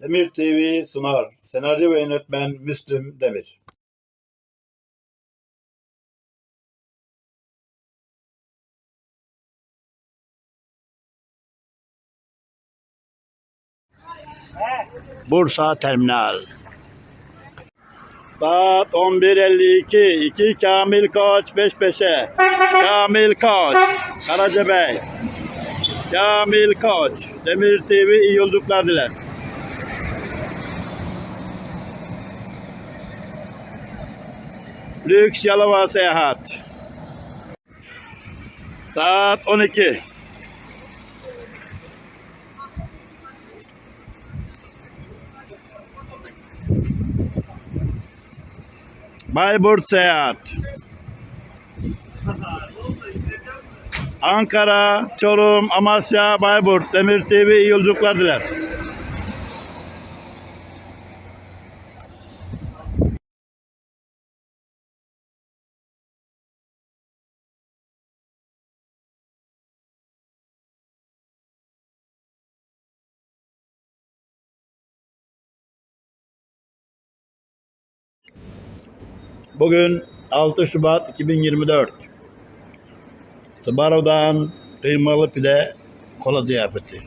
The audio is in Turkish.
Demir TV sunar. Senaryo ve yönetmen Müslüm Demir. Bursa Terminal. Saat 11.52. 2 Kamil Koç 5 peşe. Kamil Koç. Karacabey. Kamil Koç. Demir TV iyi yolculuklar diler. Lüks Yalova Seyahat. Saat 12. Bayburt Seyahat. Ankara, Çorum, Amasya, Bayburt, Demir TV iyi yolculuklar diler. Bugün 6 Şubat 2024. Sbarro'dan kıymalı pide kola ziyafeti.